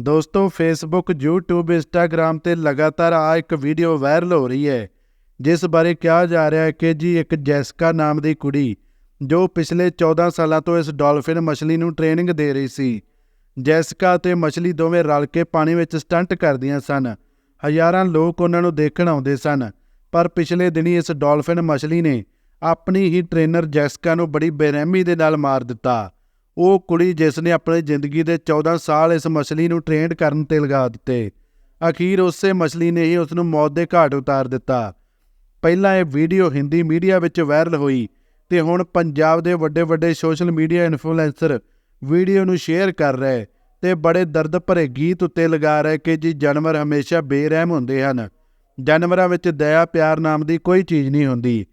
ਦੋਸਤੋ Facebook YouTube, Instagram ਤੇ ਲਗਾਤਾਰ ਆ ਇੱਕ ਵੀਡੀਓ ਵਾਇਰਲ ਹੋ ਰਹੀ ਹੈ, ਜਿਸ ਬਾਰੇ ਕਿਹਾ ਜਾ ਰਿਹਾ ਹੈ ਕਿ ਜੀ ਇੱਕ ਜੈਸਕਾ ਨਾਮ ਦੀ ਕੁੜੀ, ਜੋ ਪਿਛਲੇ 14 ਸਾਲਾਂ ਤੋਂ ਇਸ ਡਾਲਫਿਨ ਮਛਲੀ ਨੂੰ ਟ੍ਰੇਨਿੰਗ ਦੇ ਰਹੀ ਸੀ। ਜੈਸਕਾ ਤੇ ਮਛਲੀ ਦੋਵੇਂ ਰਲ ਕੇ ਪਾਣੀ ਵਿੱਚ ਸਟੰਟ ਕਰਦੀਆਂ ਸਨ। ਹਜ਼ਾਰਾਂ ਲੋਕ ਉਹਨਾਂ ਨੂੰ ਦੇਖਣ ਆਉਂਦੇ ਸਨ, ਪਰ ਪਿਛਲੇ ਦਿਨੀ ਇਸ ਡਾਲਫਿਨ ਮਛਲੀ ਨੇ ਆਪਣੀ ਹੀ ਟ੍ਰੇਨਰ ਜੈਸਕਾ ਨੂੰ ਬੜੀ ਬੇਰਹਿਮੀ ਦੇ ਨਾਲ ਮਾਰ ਦਿੱਤਾ। ਉਹ ਕੁੜੀ ਜਿਸ ਨੇ ਆਪਣੀ ਜ਼ਿੰਦਗੀ ਦੇ 14 ਸਾਲ ਇਸ ਮਛਲੀ ਨੂੰ ਟ੍ਰੇਨਡ ਕਰਨ ਤੇ ਲਗਾ ਦਿੱਤੇ। ਅਖੀਰ ਉਸੇ ਮਛਲੀ ਨੇ ਹੀ ਉਸ ਨੂੰ ਮੌਤ ਦੇ ਘਾਟ ਉਤਾਰ ਦਿੱਤਾ। ਪਹਿਲਾਂ ਇਹ ਵੀਡੀਓ ਹਿੰਦੀ ਮੀਡੀਆ ਵਿੱਚ ਵਾਇਰਲ ਹੋਈ ਤੇ ਹੁਣ ਪੰਜਾਬ ਦੇ ਵੱਡੇ ਵੱਡੇ ਸੋਸ਼ਲ ਮੀਡੀਆ ਇਨਫਲੂਐਂਸਰ ਵੀਡੀਓ ਨੂੰ ਸ਼ੇਅਰ ਕਰ ਰਹੇ ਤੇ ਬੜੇ ਦਰਦ ਭਰੇ ਗੀਤ ਉੱਤੇ ਲਗਾ ਰਹੇ ਕਿ ਜੀ ਜਾਨਵਰ ਹਮੇਸ਼ਾ ਬੇਰਹਿਮ ਹੁੰਦੇ ਹਨ। ਜਾਨਵਰਾਂ ਵਿੱਚ ਦਇਆ ਪਿਆਰ ਨਾਮ ਦੀ ਕੋਈ ਚੀਜ਼ ਨਹੀਂ ਹੁੰਦੀ।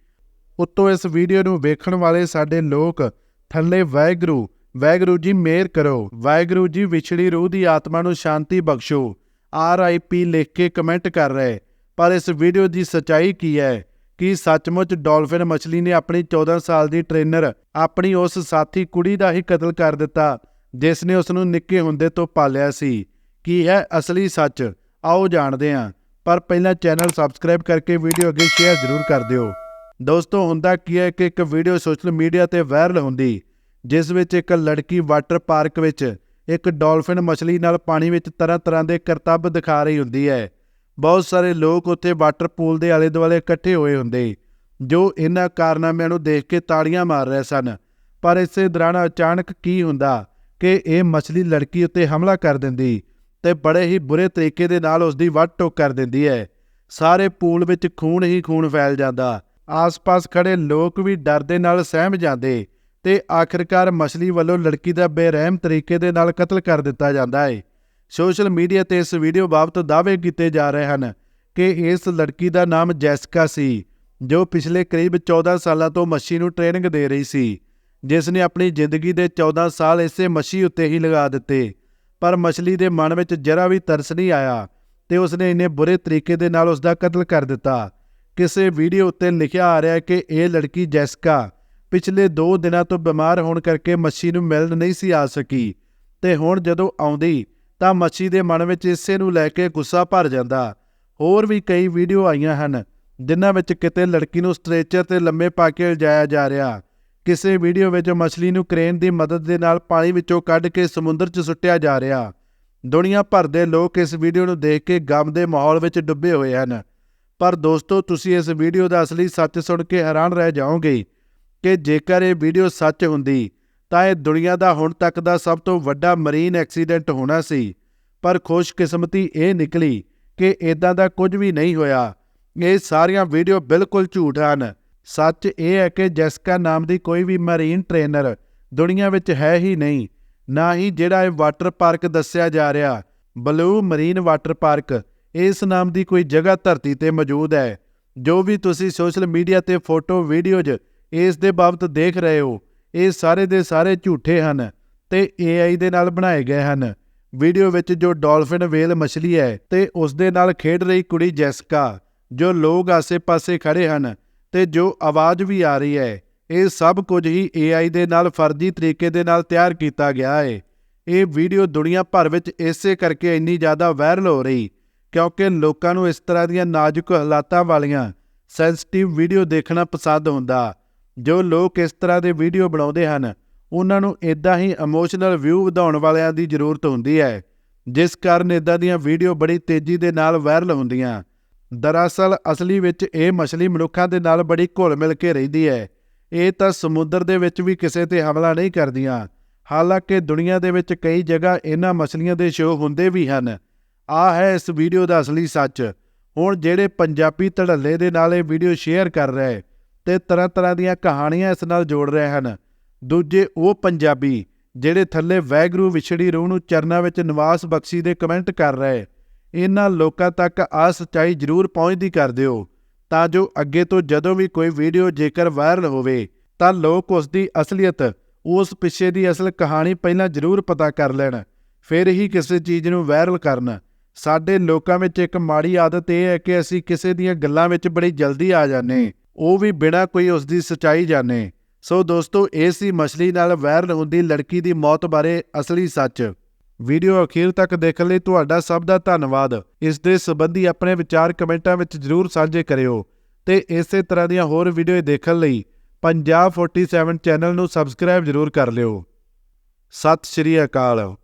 ਉੱਤੋਂ ਇਸ ਵੀਡੀਓ ਨੂੰ ਵੇਖਣ ਵਾਲੇ ਸਾਡੇ ਲੋਕ ਥੱਲੇ ਵਾਹਿਗੁਰੂ ਵਾਹਿਗੁਰੂ ਜੀ ਮਿਹਰ ਕਰੋ। ਵਾਹਿਗੁਰੂ ਜੀ ਵਿਛੜੀ ਰੂਹ ਦੀ ਆਤਮਾ ਨੂੰ ਸ਼ਾਂਤੀ ਬਖਸ਼ੋ। ਆਰ ਆਈ ਪੀ ਲਿਖ ਕੇ ਕਮੈਂਟ ਕਰ ਰਹੇ। ਪਰ ਇਸ ਵੀਡੀਓ ਦੀ ਸਚਾਈ ਕੀ ਹੈ? ਕਿ ਸੱਚਮੁੱਚ ਡਾਲਫਿਨ ਮਛਲੀ ਨੇ ਆਪਣੀ 14 ਸਾਲ ਦੀ ਟ੍ਰੇਨਰ, ਆਪਣੀ ਉਸ ਸਾਥੀ ਕੁੜੀ ਦਾ ਹੀ ਕਤਲ ਕਰ ਦਿੱਤਾ, ਜਿਸ ਨੇ ਉਸ ਨੂੰ ਨਿੱਕੇ ਹੁੰਦੇ ਤੋਂ ਪਾਲਿਆ ਸੀ? ਕੀ ਹੈ ਅਸਲੀ ਸੱਚ? ਆਓ ਜਾਣਦੇ ਹਾਂ। ਪਰ ਪਹਿਲਾਂ ਚੈਨਲ ਸਬਸਕ੍ਰਾਈਬ ਕਰਕੇ ਵੀਡੀਓ ਅੱਗੇ ਸ਼ੇਅਰ ਜ਼ਰੂਰ ਕਰ ਦਿਓ। ਦੋਸਤੋ, ਹੁੰਦਾ ਕੀ ਹੈ ਕਿ ਇੱਕ ਵੀਡੀਓ ਸੋਸ਼ਲ ਮੀਡੀਆ ਤੇ ਵਾਇਰਲ ਹੁੰਦੀ ਜਿਸ ਵਿੱਚ ਇੱਕ ਲੜਕੀ ਵਾਟਰ ਪਾਰਕ ਵਿੱਚ ਇੱਕ ਡਾਲਫਿਨ ਮਛਲੀ ਨਾਲ ਪਾਣੀ ਵਿੱਚ ਤਰ੍ਹਾਂ ਤਰ੍ਹਾਂ ਦੇ ਕਰਤੱਵ ਦਿਖਾ ਰਹੀ ਹੁੰਦੀ ਹੈ। ਬਹੁਤ ਸਾਰੇ ਲੋਕ ਉੱਥੇ ਵਾਟਰ ਪੂਲ ਦੇ ਆਲੇ ਦੁਆਲੇ ਇਕੱਠੇ ਹੋਏ ਹੁੰਦੇ, ਜੋ ਇਹਨਾਂ ਕਾਰਨਾਮਿਆਂ ਨੂੰ ਦੇਖ ਕੇ ਤਾੜੀਆਂ ਮਾਰ ਰਹੇ ਸਨ। ਪਰ ਇਸੇ ਦੌਰਾਨ ਅਚਾਨਕ ਕੀ ਹੁੰਦਾ ਕਿ ਇਹ ਮਛਲੀ ਲੜਕੀ ਉੱਤੇ ਹਮਲਾ ਕਰ ਦਿੰਦੀ ਤੇ ਬੜੇ ਹੀ ਬੁਰੇ ਤਰੀਕੇ ਦੇ ਨਾਲ ਉਸ ਦੀ ਵੱਢ ਟੋਕ ਕਰ ਦਿੰਦੀ ਹੈ। ਸਾਰੇ ਪੂਲ ਵਿੱਚ ਖੂਨ ਹੀ ਖੂਨ ਫੈਲ ਜਾਂਦਾ। ਆਸ-ਪਾਸ ਖੜੇ ਲੋਕ ਵੀ ਡਰ ਦੇ ਨਾਲ ਸਹਿਮ ਜਾਂਦੇ ਤੇ ਆਖਿਰਕਾਰ ਮਛਲੀ ਵੱਲੋਂ ਲੜਕੀ ਦਾ ਬੇਰਹਿਮ ਤਰੀਕੇ ਦੇ ਨਾਲ ਕਤਲ ਕਰ ਦਿੱਤਾ ਜਾਂਦਾ ਹੈ ਸੋਸ਼ਲ ਮੀਡੀਆ ਤੇ ਇਸ ਵੀਡੀਓ ਬਾਬਤ ਦਾਅਵੇ ਕੀਤੇ ਜਾ ਰਹੇ ਹਨ ਕਿ ਇਸ ਲੜਕੀ ਦਾ ਨਾਮ ਜੈਸਿਕਾ ਸੀ, ਜੋ ਪਿਛਲੇ ਕਰੀਬ 14 ਸਾਲਾਂ ਤੋਂ ਮੱਛੀ ਨੂੰ ਟ੍ਰੇਨਿੰਗ ਦੇ ਰਹੀ ਸੀ। ਜਿਸ ਨੇ ਆਪਣੀ ਜ਼ਿੰਦਗੀ ਦੇ 14 ਸਾਲ ਇਸੇ ਮੱਛੀ ਉੱਤੇ ਹੀ ਲਗਾ ਦਿੱਤੇ। ਪਰ ਮੱਛਲੀ ਦੇ ਮਨ ਵਿੱਚ ਜਰਾ ਵੀ ਤਰਸ ਨਹੀਂ ਆਇਆ ਤੇ ਉਸਨੇ ਇੰਨੇ ਬੁਰੇ ਤਰੀਕੇ ਦੇ ਨਾਲ ਉਸ ਦਾ ਕਤਲ ਕਰ ਦਿੱਤਾ। ਕਿਸੇ ਵੀਡੀਓ ਉੱਤੇ ਲਿਖਿਆ ਆ ਰਿਹਾ ਕਿ ਇਹ ਲੜਕੀ ਜੈਸਿਕਾ ਪਿਛਲੇ 2 ਦਿਨਾਂ ਤੋਂ ਬਿਮਾਰ ਹੋਣ ਕਰਕੇ ਮੱਛੀ ਨੂੰ ਮਿਲਣ ਨਹੀਂ ਸੀ ਆ ਸਕੀ। ਤੇ ਹੁਣ ਜਦੋਂ ਆਉਂਦੀ, ਤਾਂ ਮੱਛੀ ਦੇ ਮਨ ਵਿੱਚ ਇਸੇ ਨੂੰ ਲੈ ਕੇ ਗੁੱਸਾ ਭਰ ਜਾਂਦਾ। ਹੋਰ ਵੀ ਕਈ ਵੀਡੀਓ ਆਈਆਂ ਹਨ, ਜਿਨ੍ਹਾਂ ਵਿੱਚ ਕਿਤੇ ਲੜਕੀ ਨੂੰ ਸਟ੍ਰੈਚਰ ਤੇ ਲੰਮੇ ਪਾ ਕੇ ਲਿਜਾਇਆ ਜਾ ਰਿਹਾ। ਕਿਸੇ ਵੀਡੀਓ ਵਿੱਚ ਮਛਲੀ ਨੂੰ ਕ੍ਰੇਨ ਦੀ ਮਦਦ ਦੇ ਨਾਲ ਪਾਣੀ ਵਿੱਚੋਂ ਕੱਢ ਕੇ ਸਮੁੰਦਰ 'ਚ ਸੁੱਟਿਆ ਜਾ ਰਿਹਾ। ਦੁਨੀਆ ਭਰ ਦੇ ਲੋਕ ਇਸ ਵੀਡੀਓ ਨੂੰ ਦੇਖ ਕੇ ਗਮ ਦੇ ਮਾਹੌਲ ਵਿੱਚ ਡੁੱਬੇ ਹੋਏ ਹਨ। ਪਰ ਦੋਸਤੋ, ਤੁਸੀਂ ਇਸ ਵੀਡੀਓ ਦਾ ਅਸਲੀ ਸੱਚ ਸੁਣ ਕੇ ਹੈਰਾਨ ਰਹਿ ਜਾਓਗੇ। ਕਿ ਜੇਕਰ ਇਹ ਵੀਡੀਓ ਸੱਚ ਹੁੰਦੀ, ਤਾਂ ਇਹ ਦੁਨੀਆ ਦਾ ਹੁਣ ਤੱਕ ਦਾ ਸਭ ਤੋਂ ਵੱਡਾ ਮਰੀਨ ਐਕਸੀਡੈਂਟ ਹੋਣਾ ਸੀ। ਪਰ ਖੁਸ਼ਕਿਸਮਤੀ ਇਹ ਨਿਕਲੀ ਕਿ ਇਦਾਂ ਦਾ ਕੁਝ ਵੀ ਨਹੀਂ ਹੋਇਆ। ਇਹ ਸਾਰੀਆਂ ਵੀਡੀਓ ਬਿਲਕੁਲ ਝੂਠ ਹਨ। ਸੱਚ ਇਹ ਹੈ ਕਿ ਜੈਸਕਾ ਨਾਮ ਦੀ ਕੋਈ ਵੀ ਮਰੀਨ ਟ੍ਰੇਨਰ ਦੁਨੀਆ ਵਿੱਚ ਹੈ ਹੀ ਨਹੀਂ, ਨਾ ਹੀ ਜਿਹੜਾ ਇਹ ਵਾਟਰ ਪਾਰਕ ਦੱਸਿਆ ਜਾ ਰਿਹਾ। ਬਲੂ ਮਰੀਨ ਵਾਟਰ ਪਾਰਕ, ਇਸ ਨਾਮ ਦੀ ਕੋਈ ਜਗ੍ਹਾ ਧਰਤੀ ਤੇ ਮੌਜੂਦ ਹੈ। ਜੋ ਵੀ ਤੁਸੀਂ ਸੋਸ਼ਲ ਮੀਡੀਆ ਤੇ ਫੋਟੋ, ਵੀਡੀਓਜ਼ ਇਸ ਦੇ ਬਾਬਤ ਦੇਖ ਰਹੇ ਹੋ। ਇਹ ਸਾਰੇ ਦੇ ਸਾਰੇ ਝੂਠੇ ਹਨ ਤੇ AI ਦੇ ਨਾਲ ਬਣਾਏ ਗਏ ਹਨ। ਵੀਡੀਓ ਵਿੱਚ ਜੋ ਡਾਲਫਿਨ ਵੇਲ ਮਛਲੀ ਹੈ ਤੇ ਉਸ ਦੇ ਨਾਲ ਖੇਡ ਰਹੀ ਕੁੜੀ ਜੈਸਿਕਾ, ਜੋ ਲੋਕ ਆਸੇ-ਪਾਸੇ ਖੜੇ ਹਨ ਤੇ ਜੋ ਆਵਾਜ਼ ਵੀ ਆ ਰਹੀ ਹੈ, ਇਹ ਸਭ ਕੁਝ ਹੀ AI ਦੇ ਨਾਲ ਫਰਜ਼ੀ ਤਰੀਕੇ ਦੇ ਨਾਲ ਤਿਆਰ ਕੀਤਾ ਗਿਆ ਹੈ। ਇਹ ਵੀਡੀਓ ਦੁਨੀਆ ਭਰ ਵਿੱਚ ਇਸੇ ਕਰਕੇ ਇੰਨੀ ਜ਼ਿਆਦਾ ਵਾਇਰਲ ਹੋ ਰਹੀ, ਕਿਉਂਕਿ ਲੋਕਾਂ ਨੂੰ ਇਸ ਤਰ੍ਹਾਂ ਦੀਆਂ ਨਾਜ਼ੁਕ ਹਾਲਾਤਾਂ ਵਾਲੀਆਂ ਸੈਂਸਿਟਿਵ ਵੀਡੀਓ ਦੇਖਣਾ ਪਸੰਦ ਹੁੰਦਾ। ਜੋ ਲੋਕ ਇਸ ਤਰ੍ਹਾਂ ਦੇ ਵੀਡੀਓ ਬਣਾਉਂਦੇ ਹਨ, ਉਹਨਾਂ ਨੂੰ ਇਦਾਂ ਹੀ ਇਮੋਸ਼ਨਲ ਵਿਊ ਵਧਾਉਣ ਵਾਲਿਆਂ ਦੀ ਜ਼ਰੂਰਤ ਹੁੰਦੀ ਹੈ, ਜਿਸ ਕਾਰਨ ਇਦਾਂ ਦੀਆਂ ਵੀਡੀਓ ਬੜੀ ਤੇਜ਼ੀ ਦੇ ਨਾਲ ਵਾਇਰਲ ਹੁੰਦੀਆਂ। ਦਰਅਸਲ, ਅਸਲੀ ਵਿੱਚ ਇਹ ਮਛਲੀ ਮਨੁੱਖਾਂ ਦੇ ਨਾਲ ਬੜੀ ਘੁਲ ਮਿਲ ਕੇ ਰਹਿੰਦੀ ਹੈ। ਇਹ ਤਾਂ ਸਮੁੰਦਰ ਦੇ ਵਿੱਚ ਵੀ ਕਿਸੇ ਤੇ ਹਮਲਾ ਨਹੀਂ ਕਰਦੀਆਂ, ਹਾਲਾਂਕਿ ਦੁਨੀਆ ਦੇ ਵਿੱਚ ਕਈ ਜਗ੍ਹਾ ਇਹਨਾਂ ਮਛਲੀਆਂ ਦੇ ਸ਼ੋਅ ਹੁੰਦੇ ਵੀ ਹਨ। ਆ ਹੈ ਇਸ ਵੀਡੀਓ ਦਾ ਅਸਲੀ ਸੱਚ। ਹੁਣ ਜਿਹੜੇ ਪੰਜਾਬੀ ਧੜੱਲੇ ਦੇ ਨਾਲ ਇਹ ਵੀਡੀਓ ਸ਼ੇਅਰ ਕਰ ਰਹੇ ਤੇ ਤਰ੍ਹਾਂ ਤਰ੍ਹਾਂ ਦੀਆਂ ਕਹਾਣੀਆਂ ਇਸ ਨਾਲ ਜੋੜ ਰਹੇ ਹਨ। ਦੂਜੇ, ਉਹ ਪੰਜਾਬੀ, ਜਿਹੜੇ ਥੱਲੇ ਵੈਗਰੂ ਵਿਛੜੀ ਰੂਹ ਨੂੰ ਚਰਨਾਂ ਵਿੱਚ ਨਿਵਾਸ ਬਖਸ਼ੀ ਦੇ ਕਮੈਂਟ ਕਰ ਰਹੇ। ਇਹਨਾਂ ਲੋਕਾਂ ਤੱਕ ਆ ਸੱਚਾਈ ਜ਼ਰੂਰ ਪਹੁੰਚਦੀ ਕਰ ਦਿਓ, ਤਾਂ ਜੋ ਅੱਗੇ ਤੋਂ ਜਦੋਂ ਵੀ ਕੋਈ ਵੀਡੀਓ ਜੇਕਰ ਵਾਇਰਲ ਹੋਵੇ, ਤਾਂ ਲੋਕ ਉਸ ਦੀ ਅਸਲੀਅਤ, ਉਸ ਪਿੱਛੇ ਦੀ ਅਸਲ ਕਹਾਣੀ ਪਹਿਲਾਂ ਜ਼ਰੂਰ ਪਤਾ ਕਰ ਲੈਣ। ਫਿਰ ਹੀ ਕਿਸੇ ਚੀਜ਼ ਨੂੰ ਵਾਇਰਲ ਕਰਨ। ਸਾਡੇ ਲੋਕਾਂ ਵਿੱਚ ਇੱਕ ਮਾੜੀ ਆਦਤ ਇਹ ਹੈ ਕਿ ਅਸੀਂ ਕਿਸੇ ਦੀਆਂ ਗੱਲਾਂ ਵਿੱਚ ਬੜੀ ਜਲਦੀ ਆ ਜਾਂਦੇ। ਉਹ ਵੀ ਬਿਨਾਂ ਕੋਈ ਉਸ ਦੀ ਸਚਾਈ ਜਾਣੇ। ਸੋ ਦੋਸਤੋ, ਇਹ ਸੀ ਮਛਲੀ ਨਾਲ ਵਾਇਰਲ ਹੁੰਦੀ ਲੜਕੀ ਦੀ ਮੌਤ ਬਾਰੇ ਅਸਲੀ ਸੱਚ। ਵੀਡੀਓ ਅਖੀਰ ਤੱਕ ਦੇਖਣ ਲਈ ਤੁਹਾਡਾ ਸਭ ਦਾ ਧੰਨਵਾਦ। ਇਸ ਦੇ ਸੰਬੰਧੀ ਆਪਣੇ ਵਿਚਾਰ ਕਮੈਂਟਾਂ ਵਿੱਚ ਜਰੂਰ ਸਾਂਝੇ ਕਰਿਓ। ਤੇ ਇਸੇ ਤਰ੍ਹਾਂ ਦੀਆਂ ਹੋਰ ਵੀਡੀਓ ਦੇਖਣ ਲਈ ਪੰਜਾਬ 47 ਚੈਨਲ ਨੂੰ ਸਬਸਕ੍ਰਾਈਬ ਜਰੂਰ ਕਰ ਲਿਓ। ਸਤਿ ਸ਼੍ਰੀ ਅਕਾਲ।